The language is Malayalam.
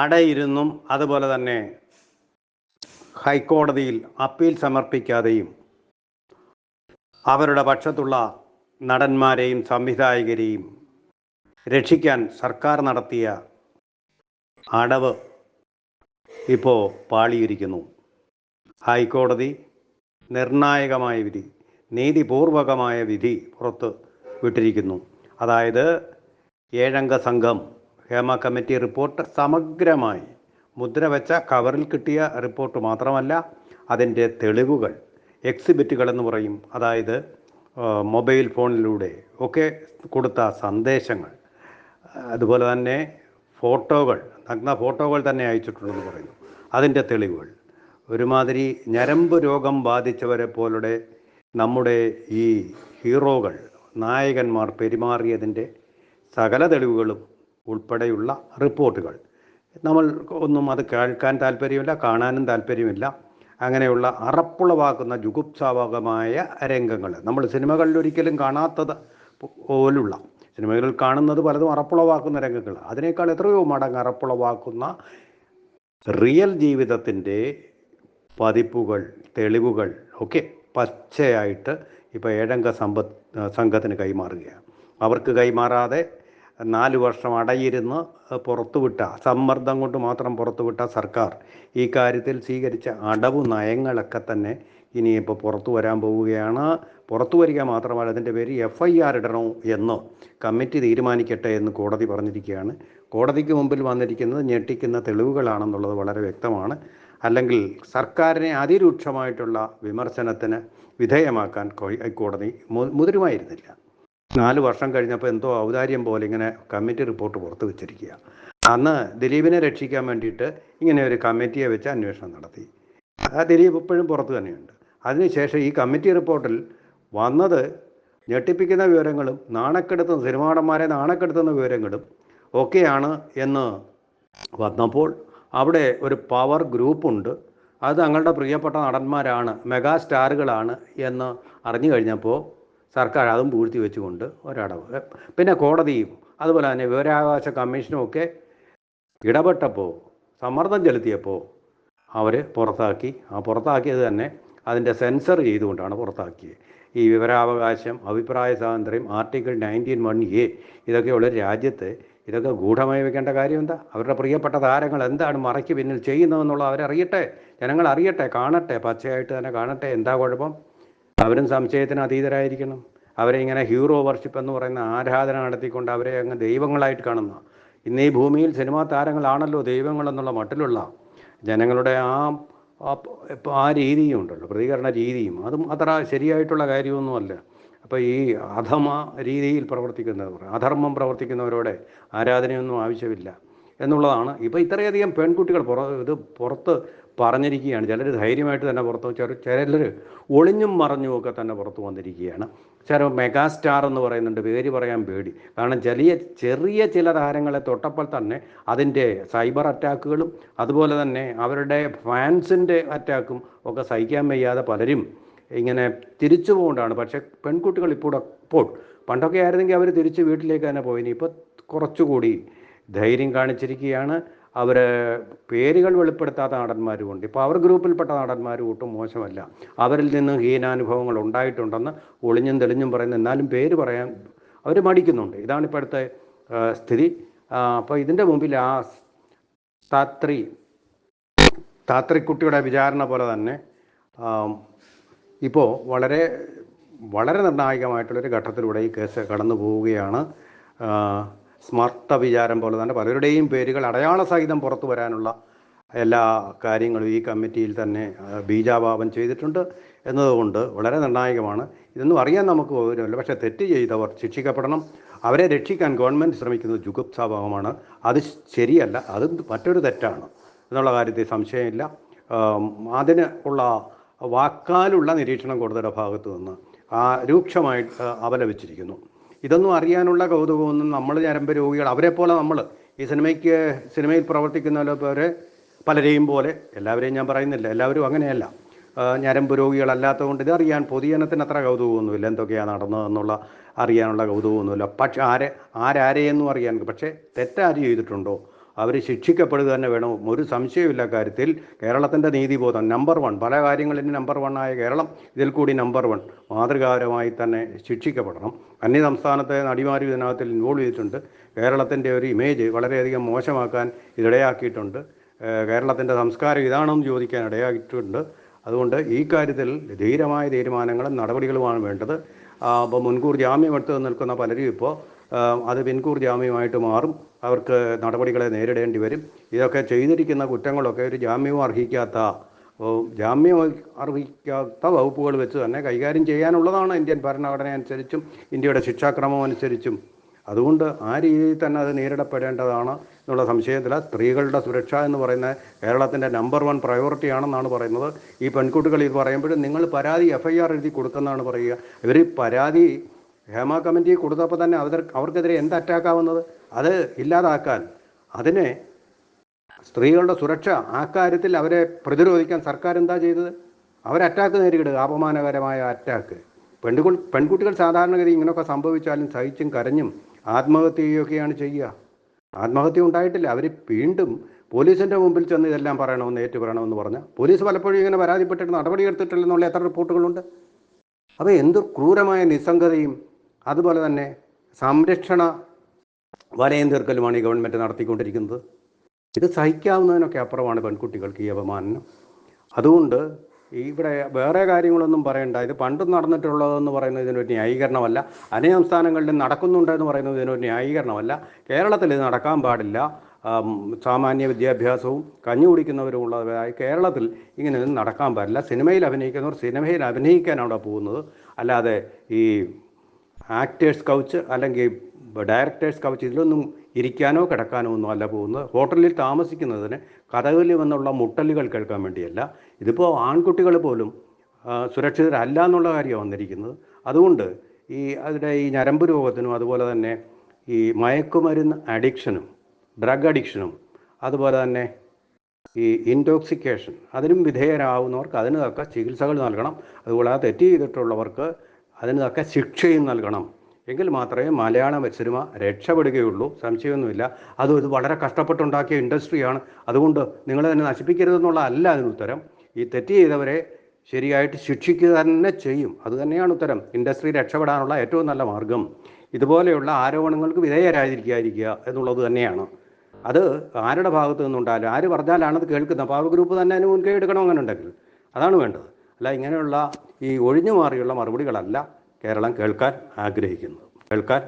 അടയിരുന്നും അതുപോലെ തന്നെ ഹൈക്കോടതിയിൽ അപ്പീൽ സമർപ്പിക്കാതെയും അവരുടെ പക്ഷത്തുള്ള നടന്മാരെയും സംവിധായകരെയും രക്ഷിക്കാൻ സർക്കാർ നടത്തിയ അടവ് ഇപ്പോൾ പാളിയിരിക്കുന്നു. ഹൈക്കോടതി നിർണായകമായ വിധി നീതിപൂർവകമായ വിധി പുറത്ത് വിട്ടിരിക്കുന്നു. അതായത് ഏഴംഗ സംഘം ഹേമ കമ്മിറ്റി റിപ്പോർട്ട് സമഗ്രമായി. മുദ്രവെച്ച കവറിൽ കിട്ടിയ റിപ്പോർട്ട് മാത്രമല്ല അതിന്റെ തെളിവുകൾ എക്സിബിറ്റുകൾ എന്ന് പറയും. അതായത് മൊബൈൽ ഫോണിലൂടെ ഒക്കെ കൊടുത്ത സന്ദേശങ്ങൾ അതുപോലെ തന്നെ ഫോട്ടോകൾ നഗ്ന ഫോട്ടോകൾ തന്നെ അയച്ചിട്ടുണ്ടെന്ന് പറയുന്നു. അതിന്റെ തെളിവുകൾ. ഒരുമാതിരി ഞരമ്പ് രോഗം ബാധിച്ചവരെ പോലെ നമ്മുടെ ഈ ഹീറോകൾ നായകന്മാർ പെരുമാറിയതിന്റെ സകല തെളിവുകളും ഉൾപ്പെടെയുള്ള റിപ്പോർട്ടുകൾ. നമ്മൾ ഒന്നും അത് കേൾക്കാൻ താല്പര്യമില്ല കാണാനും താല്പര്യമില്ല. അങ്ങനെയുള്ള അറപ്പുളവാക്കുന്ന ജുഗുപ്സാവകമായ രംഗങ്ങൾ. നമ്മൾ സിനിമകളിൽ ഒരിക്കലും കാണാത്തത് പോലുള്ള സിനിമകളിൽ കാണുന്നത് പലതും അറപ്പുളവാക്കുന്ന രംഗങ്ങൾ. അതിനേക്കാൾ എത്രയോ മടങ്ങ് അറപ്പുളവാക്കുന്ന റിയൽ ജീവിതത്തിന്റെ പതിപ്പുകൾ തെളിവുകൾ ഒക്കെ പച്ചയായിട്ട് ഇപ്പോൾ ഏഴംഗ സമ്പത്ത് സംഘത്തിന് കൈമാറുകയാണ്. അവർക്ക് കൈമാറാതെ നാല് വർഷം അടയിരുന്ന് പുറത്തുവിട്ട സമ്മർദ്ദം കൊണ്ട് മാത്രം പുറത്തുവിട്ട സർക്കാർ ഈ കാര്യത്തിൽ സ്വീകരിച്ച അടവ് നയങ്ങളൊക്കെ തന്നെ ഇനിയിപ്പോൾ പുറത്തു വരാൻ പോവുകയാണ്. പുറത്തു വരിക മാത്രമല്ല അതിന്റെ പേര് എഫ് ഐ ആർ ഇടണോ എന്ന് കമ്മിറ്റി തീരുമാനിക്കട്ടെ എന്ന് കോടതി പറഞ്ഞിരിക്കുകയാണ്. കോടതിക്ക് മുമ്പിൽ വന്നിരിക്കുന്നത് ഞെട്ടിക്കുന്ന തെളിവുകളാണെന്നുള്ളത് വളരെ വ്യക്തമാണ്. അല്ലെങ്കിൽ സർക്കാരിനെ അതിരൂക്ഷമായിട്ടുള്ള വിമർശനത്തിന് വിധേയമാക്കാൻ ഹൈക്കോടതി മുതിരുമായിരുന്നില്ല. നാല് വർഷം കഴിഞ്ഞപ്പോൾ എന്തോ ഔദാര്യം പോലെ ഇങ്ങനെ കമ്മിറ്റി റിപ്പോർട്ട് പുറത്തു വെച്ചിരിക്കുക. അന്ന് ദിലീപിനെ രക്ഷിക്കാൻ വേണ്ടിയിട്ട് ഇങ്ങനെ ഒരു കമ്മിറ്റിയെ വെച്ച് അന്വേഷണം നടത്തി. ആ ദിലീപ് ഇപ്പോഴും പുറത്തു തന്നെയുണ്ട്. അതിനുശേഷം ഈ കമ്മിറ്റി റിപ്പോർട്ടിൽ വന്നത് ഞെട്ടിപ്പിക്കുന്ന വിവരങ്ങളും നാണക്കെടുത്തുന്ന സിനിമാടന്മാരെ നാണക്കെടുത്തുന്ന വിവരങ്ങളും ഒക്കെയാണ് എന്ന് വന്നപ്പോൾ അവിടെ ഒരു പവർ ഗ്രൂപ്പുണ്ട്. അത് തങ്ങളുടെ പ്രിയപ്പെട്ട നടന്മാരാണ് മെഗാ സ്റ്റാറുകളാണ് എന്ന് അറിഞ്ഞു കഴിഞ്ഞപ്പോൾ സർക്കാർ അതും പൂഴ്ത്തി വെച്ചുകൊണ്ട് ഒരടവ്. പിന്നെ കോടതിയും അതുപോലെ തന്നെ വിവരാവകാശ കമ്മീഷനും ഒക്കെ ഇടപെട്ടപ്പോൾ സമ്മർദ്ദം ചെലുത്തിയപ്പോൾ അവർ പുറത്താക്കി. ആ പുറത്താക്കിയത് തന്നെ അതിന്റെ സെൻസർ ചെയ്തുകൊണ്ടാണ് പുറത്താക്കിയത്. ഈ വിവരാവകാശം അഭിപ്രായ സ്വാതന്ത്ര്യം ആർട്ടിക്കിൾ നയന്റീൻ വൺ എ ഇതൊക്കെയുള്ള രാജ്യത്ത് ഇതൊക്കെ ഗൂഢമായി വെക്കേണ്ട കാര്യം എന്താ? അവരുടെ പ്രിയപ്പെട്ട താരങ്ങൾ എന്താണ് മറയ്ക്ക് പിന്നിൽ ചെയ്യുന്നതെന്നുള്ളത് അവരറിയട്ടെ. ജനങ്ങൾ അറിയട്ടെ കാണട്ടെ പച്ചയായിട്ട് തന്നെ കാണട്ടെ. എന്താ കുഴപ്പം? അവരും സംശയത്തിന് അതീതരായിരിക്കണം. അവരെ ഇങ്ങനെ ഹീറോ വർഷിപ്പ് എന്ന് പറയുന്ന ആരാധന നടത്തിക്കൊണ്ട് അവരെ അങ്ങ് ദൈവങ്ങളായിട്ട് കാണുന്ന. ഇന്ന് ഈ ഭൂമിയിൽ സിനിമാ താരങ്ങളാണല്ലോ ദൈവങ്ങളെന്നുള്ള മട്ടിലുള്ള ജനങ്ങളുടെ ആ ആ രീതിയും ഉണ്ടല്ലോ പ്രതികരണ രീതിയും. അതും അത്ര ശരിയായിട്ടുള്ള കാര്യമൊന്നുമല്ല. അപ്പോൾ ഈ അധമ രീതിയിൽ പ്രവർത്തിക്കുന്നവർ അധർമ്മം പ്രവർത്തിക്കുന്നവരോടെ ആരാധനയൊന്നും ആവശ്യമില്ല. എന്നുള്ളതാണ്. ഇപ്പോൾ ഇത്രയധികം പെൺകുട്ടികൾ പുറ ഇത് പുറത്ത് പറഞ്ഞിരിക്കുകയാണ്. ചിലർ ധൈര്യമായിട്ട് തന്നെ പുറത്ത് ചെറു ചിലർ ഒളിഞ്ഞും മറഞ്ഞുമൊക്കെ തന്നെ പുറത്ത് വന്നിരിക്കുകയാണ്. ചില മെഗാസ്റ്റാർ എന്ന് പറയുന്നുണ്ട്. പേര് പറയാൻ പേടി. കാരണം ചെറിയ ചെറിയ ചില താരങ്ങളെ തൊട്ടപ്പോൾ തന്നെ അതിന്റെ സൈബർ അറ്റാക്കുകളും അതുപോലെ തന്നെ അവരുടെ ഫാൻസിന്റെ അറ്റാക്കും ഒക്കെ സഹിക്കാൻ വയ്യാതെ പലരും ഇങ്ങനെ തിരിച്ചു പോകൊണ്ടാണ് പക്ഷേ പെൺകുട്ടികൾ ഇപ്പോൾ ഇപ്പോൾ പണ്ടൊക്കെ ആയിരുന്നെങ്കിൽ അവർ തിരിച്ച് വീട്ടിലേക്ക് തന്നെ പോയിനി. ഇപ്പോൾ കുറച്ചുകൂടി ധൈര്യം കാണിച്ചിരിക്കുകയാണ്. അവർ പേരുകൾ വെളിപ്പെടുത്താത്ത നടന്മാരുമുണ്ട്. ഇപ്പോൾ അവർ ഗ്രൂപ്പിൽപ്പെട്ട നടന്മാരും ഒട്ടും മോശമല്ല. അവരിൽ നിന്ന് ഹീനാനുഭവങ്ങൾ ഉണ്ടായിട്ടുണ്ടെന്ന് ഒളിഞ്ഞും തെളിഞ്ഞും പറയുന്ന എന്നാലും പേര് പറയാൻ അവർ മടിക്കുന്നുണ്ട്. ഇതാണ് ഇപ്പോഴത്തെ സ്ഥിതി. അപ്പോൾ ഇതിന്റെ മുമ്പിൽ ആ താത്രി താത്രിക്കുട്ടിയുടെ വിചാരണ പോലെ തന്നെ ഇപ്പോൾ വളരെ വളരെ നിർണായകമായിട്ടുള്ളൊരു ഘട്ടത്തിലൂടെ ഈ കേസ് കടന്നു പോവുകയാണ് സ്മർത്ത വിചാരം പോലെ തന്നെ പലരുടെയും പേരുകൾ അടയാള സഹിതം പുറത്തു വരാനുള്ള എല്ലാ കാര്യങ്ങളും ഈ കമ്മിറ്റിയിൽ തന്നെ ബീജാപാപം ചെയ്തിട്ടുണ്ട് എന്നതുകൊണ്ട് വളരെ നിർണായകമാണ്. ഇതൊന്നും അറിയാൻ നമുക്ക് പൗരമല്ല പക്ഷേ തെറ്റ് ചെയ്തവർ ശിക്ഷിക്കപ്പെടണം. അവരെ രക്ഷിക്കാൻ ഗവൺമെന്റ് ശ്രമിക്കുന്നത് ജുഗുപ്സാഭാവമാണ് അത് ശരിയല്ല അത് മറ്റൊരു തെറ്റാണ് എന്നുള്ള കാര്യത്തിൽ സംശയമില്ല. അതിന് ഉള്ള വാക്കാലുള്ള നിരീക്ഷണം കൂടുതലുടെ ഭാഗത്തു നിന്ന് രൂക്ഷമായിട്ട് അപലപിച്ചിരിക്കുന്നു. ഇതൊന്നും അറിയാനുള്ള കൗതുകമൊന്നും നമ്മൾ ഞരമ്പ് രോഗികൾ അവരെ പോലെ നമ്മൾ ഈ സിനിമയ്ക്ക് സിനിമയിൽ പ്രവർത്തിക്കുന്ന പോലെ പലരെയും പോലെ എല്ലാവരെയും ഞാൻ പറയുന്നില്ല എല്ലാവരും അങ്ങനെയല്ല. ഞരമ്പ് രോഗികളല്ലാത്തതുകൊണ്ട് അറിയാൻ പൊതുജനത്തിന് അത്ര കൗതുകമൊന്നുമില്ല എന്തൊക്കെയാണ് നടന്നതെന്നുള്ള അറിയാനുള്ള കൗതുകമൊന്നുമില്ല. പക്ഷെ ആരെ ആരാരെയെന്നും അറിയാൻ പക്ഷേ തെറ്റാര് ചെയ്തിട്ടുണ്ടോ? അവർ ശിക്ഷിക്കപ്പെടുക തന്നെ വേണം. ഒരു സംശയമില്ല കാര്യത്തിൽ. കേരളത്തിന്റെ നീതിബോധം നമ്പർ വൺ പല കാര്യങ്ങളിലും നമ്പർ വൺ ആയ കേരളം ഇതിൽ കൂടി നമ്പർ വൺ മാതൃകാപരമായി തന്നെ ശിക്ഷിക്കപ്പെടണം. അന്യ സംസ്ഥാനത്തെ നടിമാർ ഇതിനകത്തിൽ ഇൻവോൾവ് ചെയ്തിട്ടുണ്ട്. കേരളത്തിന്റെ ഒരു ഇമേജ് വളരെയധികം മോശമാക്കാൻ ഇതിടയാക്കിയിട്ടുണ്ട്. കേരളത്തിന്റെ സംസ്കാരം ഇതാണെന്ന് ചോദിക്കാൻ ഇടയാക്കിയിട്ടുണ്ട്. അതുകൊണ്ട് ഈ കാര്യത്തിൽ ധീരമായ തീരുമാനങ്ങളും നടപടികളുമാണ് വേണ്ടത്. അപ്പോൾ മുൻകൂർ ജാമ്യം നിൽക്കുന്ന പലരും ഇപ്പോൾ അത് പിൻകൂർ ജാമ്യമായിട്ട് മാറും. അവർക്ക് നടപടികളെ നേരിടേണ്ടി വരും. ഇതൊക്കെ ചെയ്തിരിക്കുന്ന കുറ്റങ്ങളൊക്കെ ഒരു ജാമ്യവും അർഹിക്കാത്ത ജാമ്യം അർഹിക്കാത്ത വകുപ്പുകൾ വെച്ച് തന്നെ കൈകാര്യം ചെയ്യാനുള്ളതാണ് ഇന്ത്യൻ ഭരണഘടന അനുസരിച്ചും ഇന്ത്യയുടെ ശിക്ഷാക്രമം അനുസരിച്ചും. അതുകൊണ്ട് ആ രീതിയിൽ തന്നെ അത് നേരിടപ്പെടേണ്ടതാണ് എന്നുള്ള സംശയത്തിൽ സ്ത്രീകളുടെ സുരക്ഷ എന്ന് പറയുന്ന കേരളത്തിന്റെ നമ്പർ വൺ പ്രയോറിറ്റി ആണെന്നാണ് പറയുന്നത്. ഈ പെൺകുട്ടികൾ ഇത് പറയുമ്പോഴും നിങ്ങൾ പരാതി എഫ് ഐ ആർ എഴുതി കൊടുക്കുന്നതാണ് പറയുക. ഇവർ പരാതി ഹേമ കമ്മിറ്റി കൊടുത്തപ്പോൾ തന്നെ അവർ അവർക്കെതിരെ എന്ത് അറ്റാക്കാവുന്നത്? അത് ഇല്ലാതാക്കാൻ അതിനെ സ്ത്രീകളുടെ സുരക്ഷ ആ കാര്യത്തിൽ അവരെ പ്രതിരോധിക്കാൻ സർക്കാർ എന്താ ചെയ്തത്? അവർ അറ്റാക്ക് നേരിടുക അപമാനകരമായ അറ്റാക്ക് പെൺകുൾ പെൺകുട്ടികൾ സാധാരണഗതി ഇങ്ങനെയൊക്കെ സംഭവിച്ചാലും സഹിച്ചും കരഞ്ഞും ആത്മഹത്യ ചെയ്യുകയൊക്കെയാണ് ചെയ്യുക. ആത്മഹത്യ ഉണ്ടായിട്ടില്ല. അവർ വീണ്ടും പോലീസിന്റെ മുമ്പിൽ ചെന്ന് ഇതെല്ലാം പറയണമെന്ന് ഏറ്റു പറയണമെന്ന് പറഞ്ഞാൽ പോലീസ് പലപ്പോഴും ഇങ്ങനെ പരാതിപ്പെട്ടിട്ട് നടപടി എടുത്തിട്ടില്ലെന്നുള്ള എത്ര റിപ്പോർട്ടുകളുണ്ട്? അപ്പോൾ എന്ത് ക്രൂരമായ നിസ്സംഗതയും അതുപോലെ തന്നെ സംരക്ഷണ വലയം തീർക്കലുമാണ് ഈ ഗവൺമെന്റ് നടത്തിക്കൊണ്ടിരിക്കുന്നത്. ഇത് സഹിക്കാവുന്നതിനൊക്കെ അപ്പുറമാണ് പെൺകുട്ടികൾക്ക് ഈ അപമാനം. അതുകൊണ്ട് ഇവിടെ വേറെ കാര്യങ്ങളൊന്നും പറയണ്ട. ഇത് പണ്ടും നടന്നിട്ടുള്ളതെന്ന് പറയുന്നത് ഇതിനൊരു ന്യായീകരണമല്ല. അന്യ സംസ്ഥാനങ്ങളിലും നടക്കുന്നുണ്ടെന്ന് പറയുന്നത് ഇതിനൊരു ന്യായീകരണമല്ല. കേരളത്തിൽ ഇത് നടക്കാൻ പാടില്ല. സാമാന്യ വിദ്യാഭ്യാസവും കഞ്ഞു കുടിക്കുന്നവരും ഉള്ളതായി കേരളത്തിൽ ഇങ്ങനെ നടക്കാൻ പാടില്ല. സിനിമയിൽ അഭിനയിക്കുന്നവർ സിനിമയിൽ അഭിനയിക്കാൻ അവിടെ പോകുന്നത്. അല്ലാതെ ഈ ആക്ടേഴ്സ് കൗച്ച് അല്ലെങ്കിൽ ഡയറക്ടേഴ്സ് കൗച്ച് ഇതിലൊന്നും ഇരിക്കാനോ കിടക്കാനോ ഒന്നും അല്ല പോകുന്നത്. ഹോട്ടലിൽ താമസിക്കുന്നതിന് കഥകളിൽ വന്നുള്ള മുട്ടലുകൾ കേൾക്കാൻ വേണ്ടിയല്ല. ഇതിപ്പോൾ ആൺകുട്ടികൾ പോലും സുരക്ഷിതരല്ല എന്നുള്ള കാര്യമാണ് വന്നിരിക്കുന്നത്. അതുകൊണ്ട് ഈ അതിന്റെ ഈ ഞരമ്പ് രോഗത്തിനും അതുപോലെ തന്നെ ഈ മയക്കുമരുന്ന് അഡിക്ഷനും ഡ്രഗ് അഡിക്ഷനും അതുപോലെ തന്നെ ഈ ഇൻടോക്സിക്കേഷൻ അതിനും വിധേയരാകുന്നവർക്ക് അതിനൊക്കെ ചികിത്സകൾ നൽകണം. ആ തെറ്റ് ചെയ്തിട്ടുള്ളവർക്ക് അതിന് തക്ക ശിക്ഷയും നൽകണം. എങ്കിൽ മാത്രമേ മലയാളം സിനിമ രക്ഷപ്പെടുകയുള്ളൂ. സംശയമൊന്നുമില്ല. അത് ഇത് വളരെ കഷ്ടപ്പെട്ടുണ്ടാക്കിയ ഇൻഡസ്ട്രിയാണ്. അതുകൊണ്ട് നിങ്ങൾ തന്നെ നശിപ്പിക്കരുതെന്നുള്ള അല്ല അതിന് ഉത്തരം. ഈ തെറ്റ് ചെയ്തവരെ ശരിയായിട്ട് ശിക്ഷിക്കുക തന്നെ ചെയ്യും. അത് തന്നെയാണ് ഉത്തരം. ഇൻഡസ്ട്രി രക്ഷപ്പെടാനുള്ള ഏറ്റവും നല്ല മാർഗം. ഇതുപോലെയുള്ള ആരോപണങ്ങൾക്ക് വിധേയരായിരിക്കാതിരിക്കുക എന്നുള്ളത് തന്നെയാണ്. അത് ആരുടെ ഭാഗത്തു നിന്നുണ്ടായാലും ആര് പറഞ്ഞാലാണത് കേൾക്കുന്നത്? അപ്പോൾ ആ ഗ്രൂപ്പ് തന്നെ അതിന് മുൻകൈ എടുക്കണം അങ്ങനെ ഉണ്ടെങ്കിൽ അതാണ് വേണ്ടത്. അല്ല ഇങ്ങനെയുള്ള ഈ ഒഴിഞ്ഞു മാറിയുള്ള മറുപടികളല്ല കേരളം കേൾക്കാൻ ആഗ്രഹിക്കുന്നത്. കേൾക്കാൻ